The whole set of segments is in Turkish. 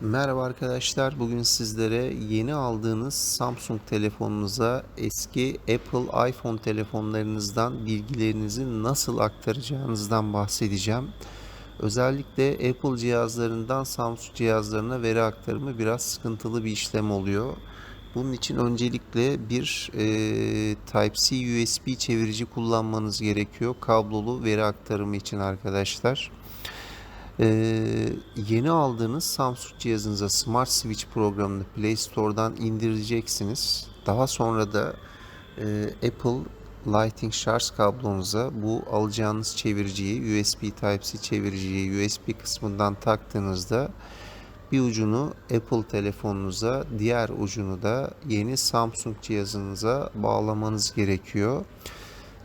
Merhaba arkadaşlar. Bugün sizlere yeni aldığınız Samsung telefonunuza eski Apple iPhone telefonlarınızdan bilgilerinizi nasıl aktaracağınızdan bahsedeceğim. Özellikle Apple cihazlarından Samsung cihazlarına veri aktarımı biraz sıkıntılı bir işlem oluyor. Bunun için öncelikle bir e, Type-C USB çevirici kullanmanız gerekiyor. Kablolu veri aktarımı için arkadaşlar. Ee, yeni aldığınız Samsung cihazınıza Smart Switch programını Play Store'dan indireceksiniz. Daha sonra da e, Apple Lightning şarj kablonuza bu alacağınız çeviriciyi USB Type-C çeviriciyi USB kısmından taktığınızda bir ucunu Apple telefonunuza, diğer ucunu da yeni Samsung cihazınıza bağlamanız gerekiyor.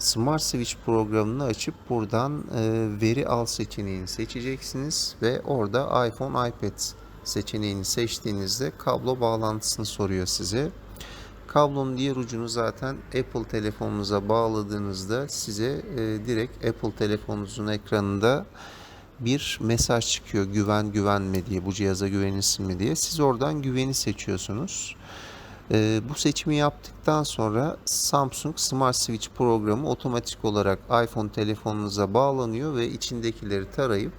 Smart Switch programını açıp buradan e, veri al seçeneğini seçeceksiniz ve orada iPhone, iPad seçeneğini seçtiğinizde kablo bağlantısını soruyor size. Kablonun diğer ucunu zaten Apple telefonunuza bağladığınızda size e, direkt Apple telefonunuzun ekranında bir mesaj çıkıyor güven güvenme diye bu cihaza güvenilsin mi diye. Siz oradan güveni seçiyorsunuz. Ee, bu seçimi yaptıktan sonra Samsung Smart Switch programı otomatik olarak iPhone telefonunuza bağlanıyor ve içindekileri tarayıp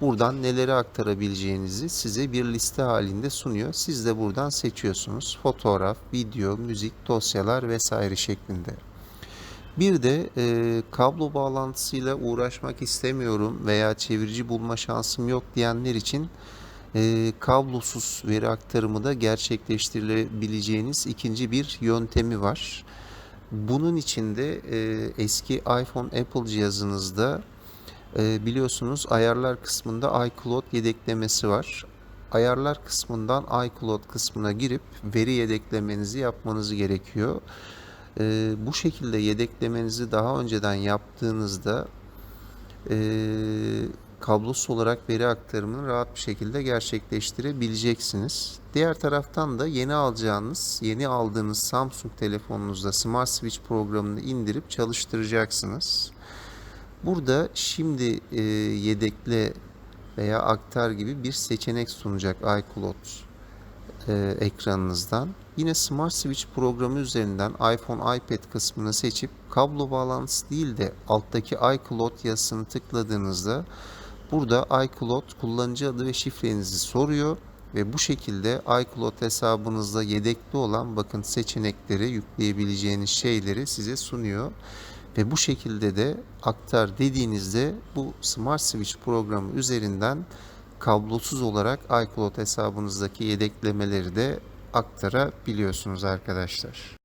buradan neleri aktarabileceğinizi size bir liste halinde sunuyor. Siz de buradan seçiyorsunuz. Fotoğraf, video, müzik, dosyalar vesaire şeklinde. Bir de e, kablo bağlantısıyla uğraşmak istemiyorum veya çevirici bulma şansım yok diyenler için e, kablosuz veri aktarımı da gerçekleştirilebileceğiniz ikinci bir yöntemi var. Bunun için de e, eski iPhone Apple cihazınızda e, biliyorsunuz ayarlar kısmında iCloud yedeklemesi var. Ayarlar kısmından iCloud kısmına girip veri yedeklemenizi yapmanız gerekiyor. E, bu şekilde yedeklemenizi daha önceden yaptığınızda e, kablosuz olarak veri aktarımını rahat bir şekilde gerçekleştirebileceksiniz. Diğer taraftan da yeni alacağınız, yeni aldığınız Samsung telefonunuzda Smart Switch programını indirip çalıştıracaksınız. Burada şimdi e, yedekle veya aktar gibi bir seçenek sunacak iCloud e, ekranınızdan. Yine Smart Switch programı üzerinden iPhone, iPad kısmını seçip kablo bağlantısı değil de alttaki iCloud yazısını tıkladığınızda burada iCloud kullanıcı adı ve şifrenizi soruyor ve bu şekilde iCloud hesabınızda yedekli olan bakın seçenekleri yükleyebileceğiniz şeyleri size sunuyor. Ve bu şekilde de aktar dediğinizde bu Smart Switch programı üzerinden kablosuz olarak iCloud hesabınızdaki yedeklemeleri de aktarabiliyorsunuz arkadaşlar.